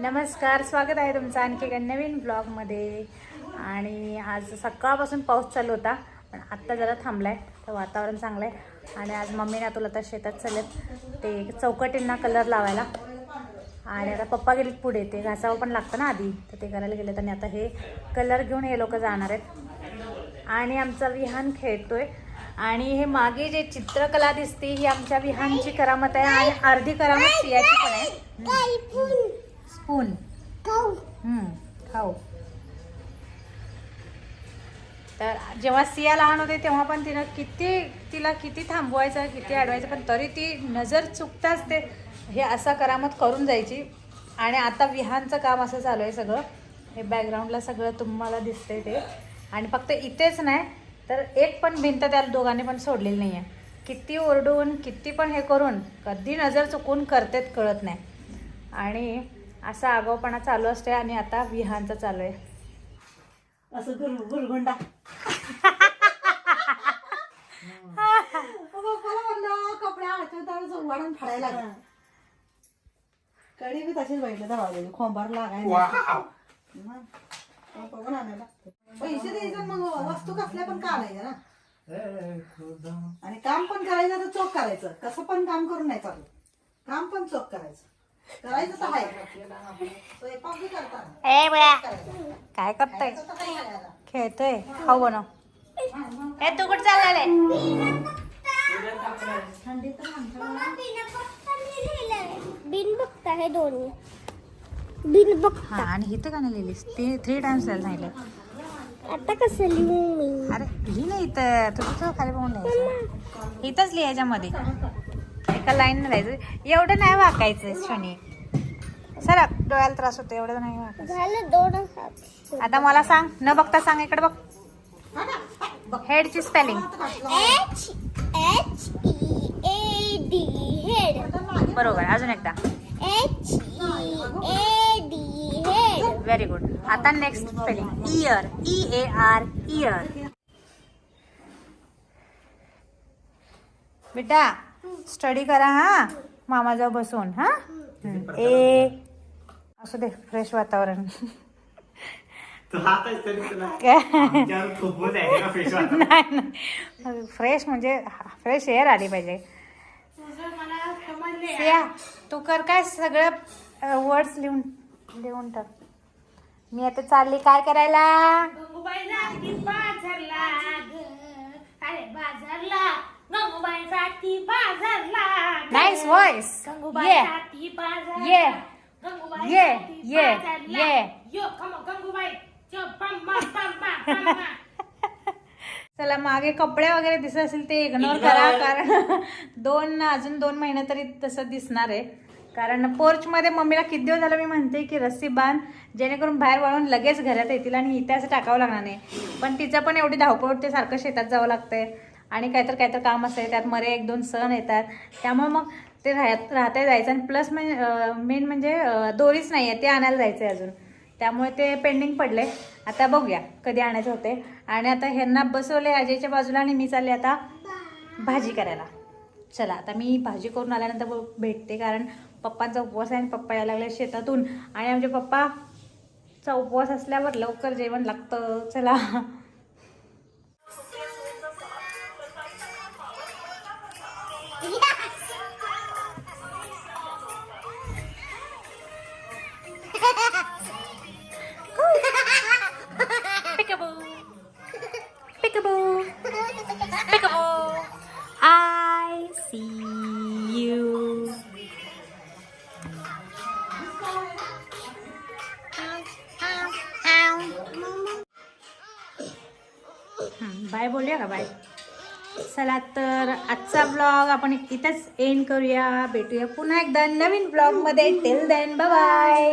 नमस्कार स्वागत आहे तुमचं आणखी एका नवीन ब्लॉगमध्ये आणि आज सकाळपासून पाऊस चालू होता पण आत्ता जरा थांबलाय तर वातावरण चांगलं आहे आणि आज मम्मीने तुला तर शेतात चालत ते चौकटींना कलर लावायला. आणि आता पप्पा गेलेत पुढे ते घासावं पण लागतं ना आधी तर ते करायला गेलेत. आणि आता हे कलर घेऊन हे लोक जाणार आहेत. आणि आमचा विहान खेळतोय. आणि हे मागे जे चित्रकला दिसते ही आमच्या विहानची करामत आहे आणि अर्धी करामत सियाची पण आहे. स्पून. खाऊ. तर जेव्हा सिया लहान होते तेव्हा पण तिनं किती तिला किती थांबवायचं किती अडवायचं पण तरी ती नजर चुकताच ते हे असा करामत करून जायची. आणि आता विहानचं काम असं चालू आहे सगळं. हे बॅकग्राऊंडला सगळं तुम्हाला दिसतंय ते. आणि फक्त इथेच नाही तर एक पण भिंत त्या दोघांनी पण सोडलेली नाही आहे किती ओरडून किती पण हे करून कधी नजर चुकून करतेत कळत नाही. आणि असा आगाऊपणा चालू असते आणि आता विहानचं चालू आहे. असं गुर गुरगुंडा. कपडे फाडायला लागला. कडी बी तशीच बैठले दरवाजे खोंबार लागायला आणायला पैसे द्यायचं मग वस्तू कसल्या पण ना. आणि काम पण करायचं तर चोख करायचं. कसं पण काम करून नाही चालू काम पण चोख करायचं. करायचं तर आहे. स्वयंपाक बी करताना ए बया. काय करतोय? करायला. खेळतोय. खाऊ बनव. ए तू कुठं चाललाय थंडीत तर माणसाला बिन बघता हे दोन्ही बिन बघ हा आणि इथं का नाही लिहिलीस? ते थ्री टाइम्स सांगितलं आता कसं लिहू मी? अरे लिही नाही इथं. तू तुझं खाली बघून लिहायचं? इथंच लिहायच्यामध्ये एका लाईन लिहायचं एवढं नाही वाकायचं शनी. सर डोळ्याला त्रास होतो एवढं नाही वाकायचं. आता मला सांग न बघता सांग इकडे बघ. हेडची स्पेलिंग हेड बरोबर अजून एकदा. H E A D head very good आता next spelling year E A R year बेटा स्टडी करा हा? मामाजवळ बसून हा? ए असू दे फ्रेश वातावरण. नाही फ्रेश म्हणजे फ्रेश एअर आली पाहिजे. सिया तू कर काय सगळं वर्ड्स लिहून लिहून टाक. मी आता चालली काय करायला गंगूबाईला ती बाजारला ग अरे बाजारला गंगूबाईसाठी बाजारला. नाईस व्हॉइस ये गंगूबाईसाठी बाजारला ये. गंगूबाईसाठी ये. ये. बाजारला. ये. यो कम गंगूबाई चो पम्मा पम्मा पम्मा चला मागे कपडे वगैरे दिसत असेल ते इग्नोर करा कारण दोन अजून दोन महिने तरी तसं दिसणार आहे कारण पोर्चमध्ये मम्मीला किती दिवस झालं मी म्हणते की रस्सी बांध जेणेकरून बाहेर वळून लगेच घरात येतील आणि इथे असं टाकावं लागणार नाही पण तिचं पण एवढी धावपळ उठते सारखं शेतात जावं लागतंय आणि काहीतर काहीतर काम असेल त्यात मरे एक दोन सण येतात. त्यामुळे मग ते राहत राहता जायचं. आणि प्लस मेन म्हणजे दोरीच नाही आहे ते आणायला जायचं आहे अजून. त्यामुळे ते पेंडिंग पडले आता बघूया कधी आणायचे होते. आणि आता ह्यांना बसवले अजयच्या बाजूला आणि मी चालले आता भाजी करायला. चला आता मी भाजी करून आल्यानंतर भेटते कारण पप्पांचा उपवास आहे आणि पप्पा यायला लागले शेतातून. आणि आमचे पप्पाचा उपवास असल्यावर लवकर जेवण लागतं. चला. Peekaboo. I see you. Hmm, bye बोलूया का बाय चला तर आजचा ब्लॉग आपण इथंच एंड करूया भेटूया पुन्हा एकदा नवीन ब्लॉगमध्ये टिल देन बाय